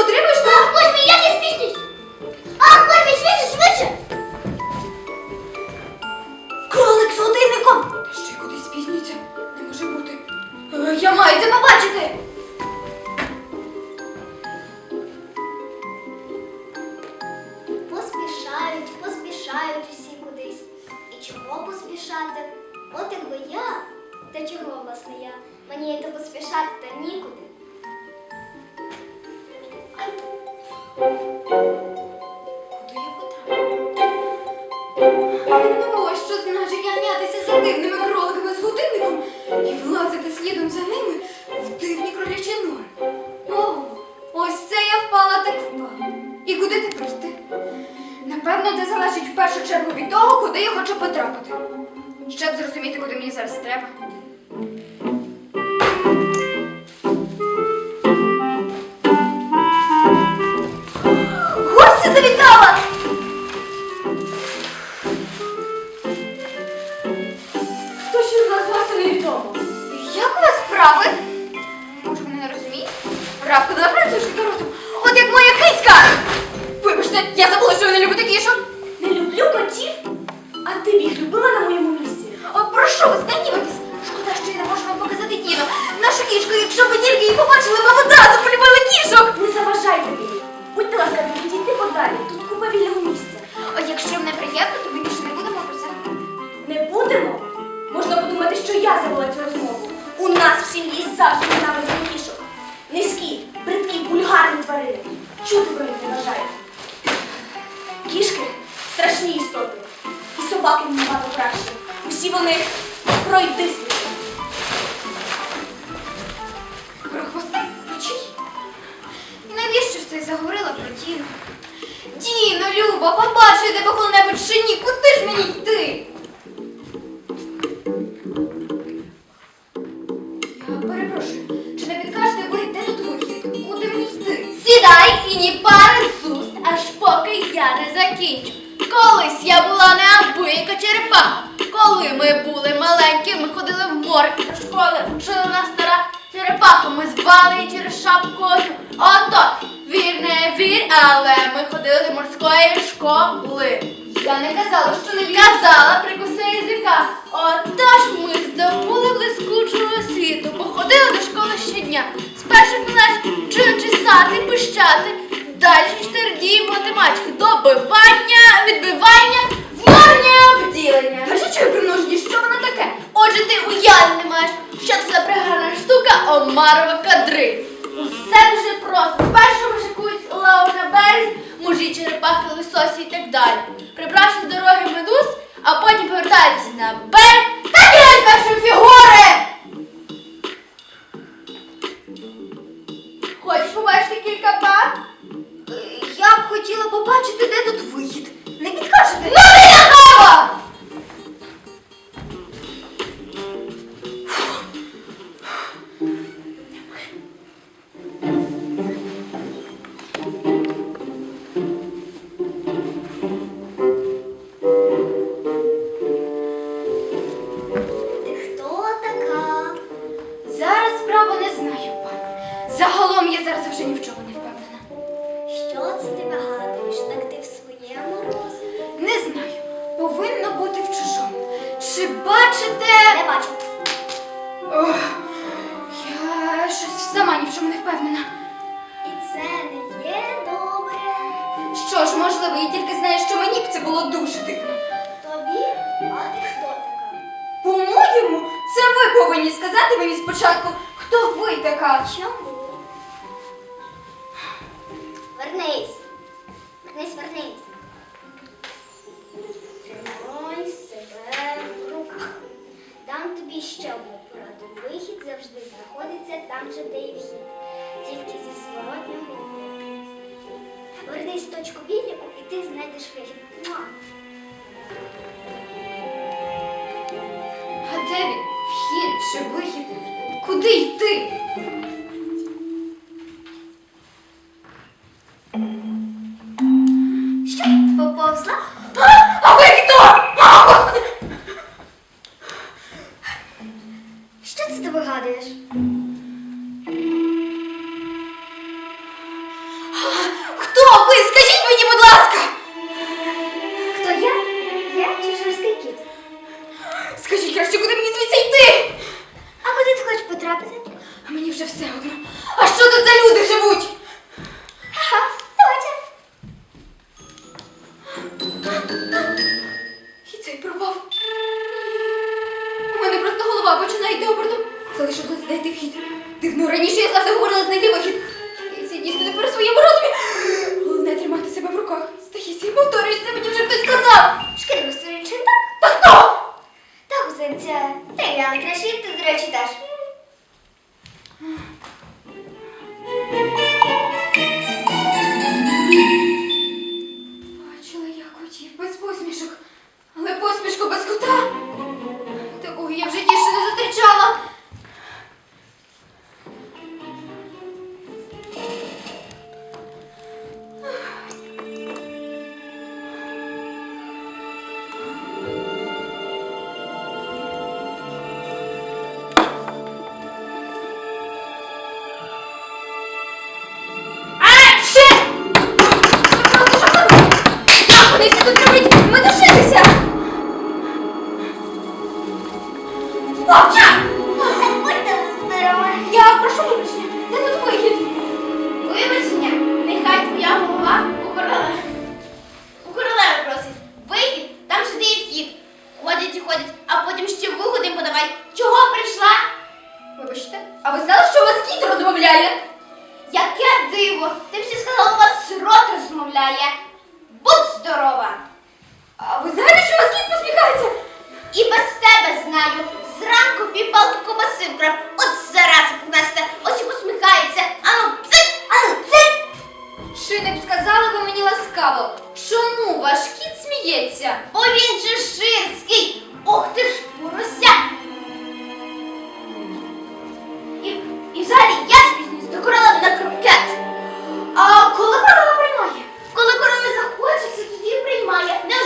Negro Куди Будьте ласкаві, подалі. Тут купа вільного місця. О, якщо вам неприємно, то ми більше не будемо про це. Не будемо. Можна подумати, що я завела цю розмову. У нас в сім'ї завжди ненавидять кішок. Низькі, бридкі, бульгарні тварини. Чути про них не бажаю. Кішки страшні істоти. І собаки набагато кращі. Усі вони пройди навіщо ж ти заговорила про Тіну? Діно, Люба, побачу я тебе коли-небудь чи ні, куди ж мені йти? Я перепрошую, чи не підкажете ви, де тут вихід? Куди мені йти? Сідай і ні пари з аж поки я не закінчу. Колись я була неабияка черепаха. Коли ми були маленькі, ми ходили в морг до школи, жила нас стара черепаха. Ми звали її через шапкою. Ото, вір, не вір, але ми ходили до морської школи. Я не казала, що не вірю. Казала, прикуси язика. Отож ми здобули блискучого світу, походили до школи щодня. Спершу клас вчили чесати, пищати, далі штирдії математики, добивання, відбивання, зморення, обділення. Кажи, що примножені, що воно таке? Отже, ти уяви не маєш, що це за пригарна штука омарова кадри. Все дуже просто. Спершу вишикують лаву на березі, мужі, черепахи, лисосі і так далі. Прибравши з дороги медуз, Загалом вже ні в чому не впевнена. Що це ти вигадуєш? Так ти в своєму розумі? Не знаю. Повинно бути в чужому. Чи бачите? Не бачу. Ох, я щось сама ні в чому не впевнена. І це не є добре. Що ж, можливо, і тільки знає, що мені б це було дуже дивно. Тобі? А ти хто така? По-моєму, це ви повинні сказати мені спочатку, хто ви така. Чому? Вернись. Вернись, вернись. Тримай себе в руках. Дам тобі ще одну пораду. Вихід завжди знаходиться там же, де і вхід. Тільки зі зворотнього. Вернись в точку відліку і ти знайдеш вихід. А де він? Вхід чи вихід? Куди йти? Одно. А що тут за люди живуть? Здорова! А ви знаєте, що вас кіт посміхається? І без тебе знаю. Зранку півпалки ковбаси вкрав. От зараза Настя, ось і посміхається. Ану, псик, ану, псик. Чи не б сказали ви мені ласкаво, чому ваш кіт сміється? Бо він же ширський. Ох ти ж, порося. І, і взагалі я спізнюсь до королеви на крокет. А коли корова приймає? Коли королева захочеться, тоді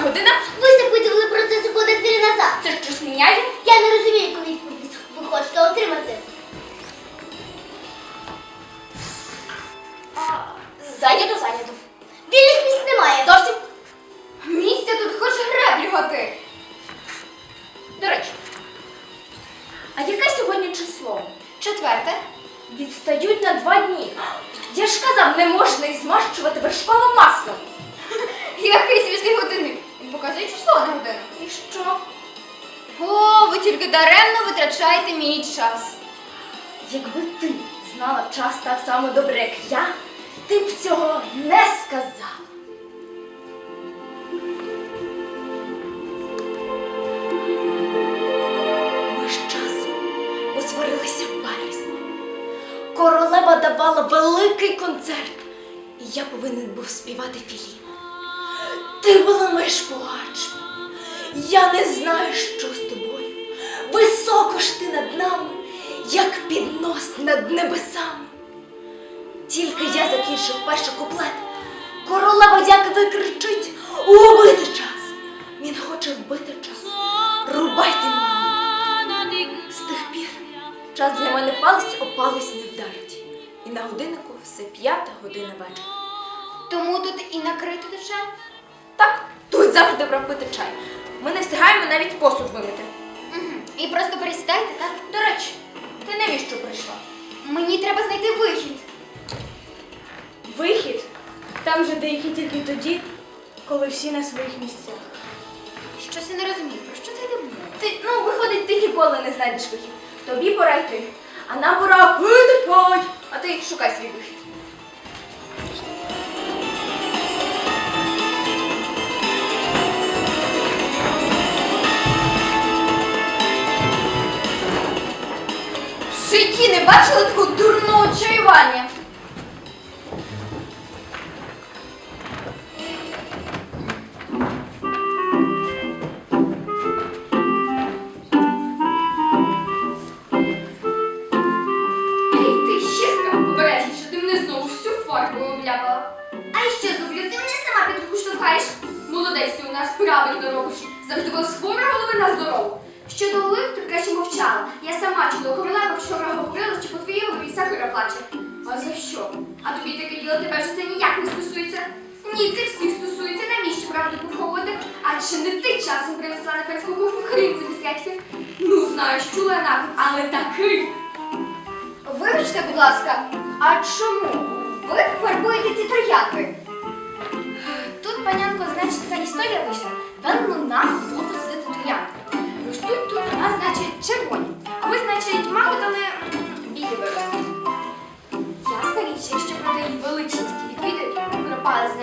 година? Ви запитували про це секунди дві назад. Це щось міняє? Я не розумію, яку відповідь ви хочете отримати. Зайнято, зайнято. Вільних місць немає. Зовсім місця тут хоч греблю готи. До речі, А яке сьогодні число? четверте. Відстають на два дні. Я ж казав, не можна і змащувати вершковим маслом. Який свіжий годинник. Показує число на годину. І що? О, ви тільки даремно витрачаєте мій час. Якби ти знала час так само добре, як я, ти б цього не сказала. Ми з часом посварилися в березні. Королева давала великий концерт, і я повинен був співати Філіна. Ти баламиш плач. Я не знаю, що з тобою. Високо ж ти над нами, як піднос над небесами. Тільки я закінчив перший куплет. Королева як викричить убити час. Він хоче вбити час. Рубайте мені. час для мене палець о палець не вдарить. І на годиннику все п'ята година вечора. Тому тут і накрито душа. Так, тут завжди пора пити чай. Ми не встигаємо навіть посуд вимити. Угу. І просто пересідайте, так? До речі, ти навіщо прийшла? Мені треба знайти вихід. Вихід? Там же деякі тільки тоді, коли всі на своїх місцях. Щось я не розумію, про що це йде мова? Ти, ну, виходить, ти ніколи не знайдеш вихід. Тобі пора йти. А нам пора пити. А ти шукай свій вихід. Сама під руку штовхаєш. Молодець, ти у нас правильно робиш. Завжди була хвора голови на здорову. Щодо то краще мовчала. Я сама чула королева вчора говорила, що по твоїй голові сакура плаче. А за що? А тобі таке діло тебе ж це ніяк не стосується. Ні, це всіх стосується, навіщо правду приховувати? А чи не ти часом принесла на пецьку кухню за містячки? Ну, знаю, чула я наклик, але такий. Вибачте, будь ласка, а чому ви фарбуєте ці троянди? Тут, панянко, значить, така історія вийшла. Нам було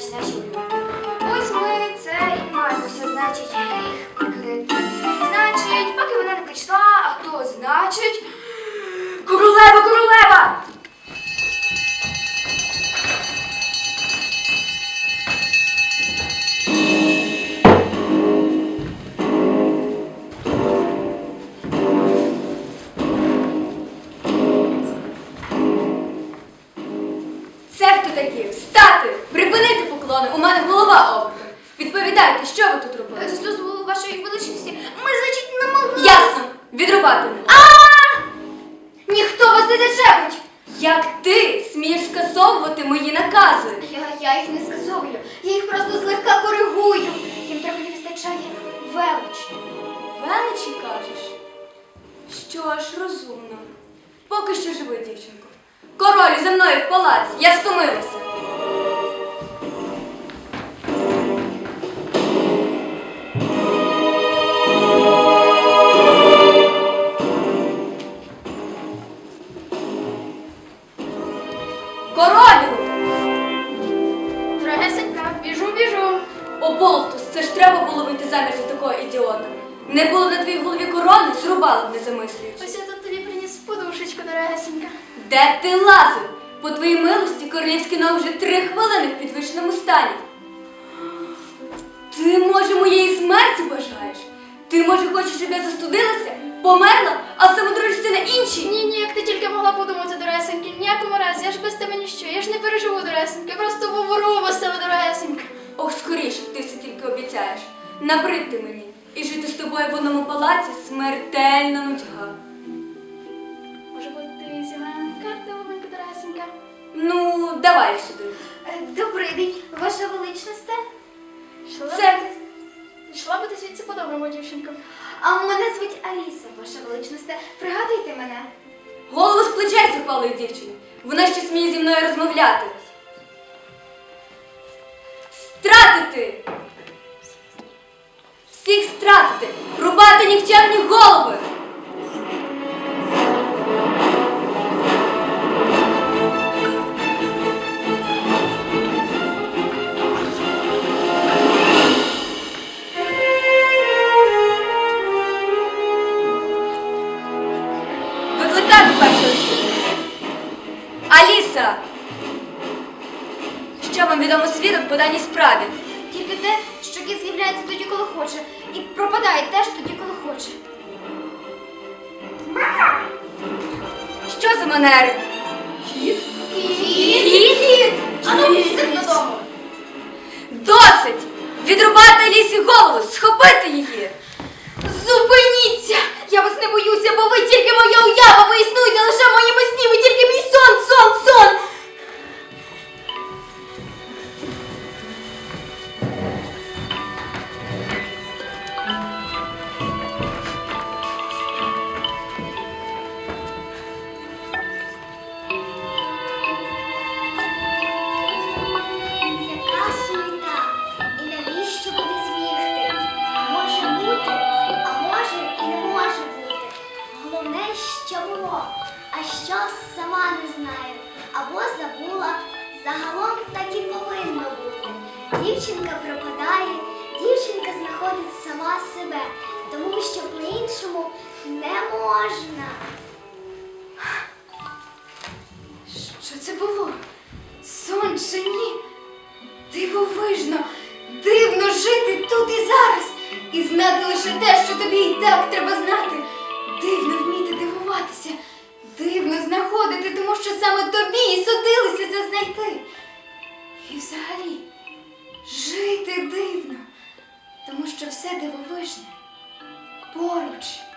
значить, наші люди. Ось ми це і маємося, значить, їх прикрити. Значить, поки вона не прийшла, а то значить. Королева, королева! Вистачає величі. Величі кажеш? Що ж, розумно. Поки що живи, дівчинко. Король за мною в палаці, я стомилася. Не було на твоїй голові корони, зрубала б не замислюючись. Ось я тут тобі приніс подушечку, дорогесенька. Де ти лазив? По твоїй милості королівський ног вже три хвилини в підвищеному стані. Ти, може, моєї смерті бажаєш? Ти, може, хочеш, щоб я застудилася, померла, а самодружці на інші? Ні, ні, як ти тільки могла подумати, дорогесеньки, ніякому разі, я ж без тебе ніщо, я ж не переживу, дорогесенька, я просто помру без тебе, дорогесенька. Ох, скоріше, ти все тільки обіцяєш. Набрид ти мені. І жити з тобою в одному палаці смертельна нудьга. Може бути, зіграємо карти, ловенька, дорогесенька? Ну, давай сюди. Е, Добрий день, ваша величність. Йшла Це- Йшла би ти звідси по-доброму, дівчинко. А мене звуть Аліса, ваша величність. Пригадуйте мене. Голову з плечей захвалив дівчині. Вона ще сміє зі мною розмовляти. Стратити! Всіх стратити! Рубати нікчемні голови! пенсіонери. Кіт? Кіт? Кіт? Ану, сидь додому. Досить! Відрубати лісі голову, схопити її. Зупиніться! Я вас не боюся, бо ви тільки моя уява, ви існуєте лише моїми моєму тільки мій сон, сон, сон. Ні? Дивовижно, дивно жити тут і зараз. І знати лише те, що тобі і так треба знати. Дивно вміти дивуватися, дивно знаходити, тому що саме тобі і судилося це знайти. І взагалі жити дивно, тому що все дивовижне поруч.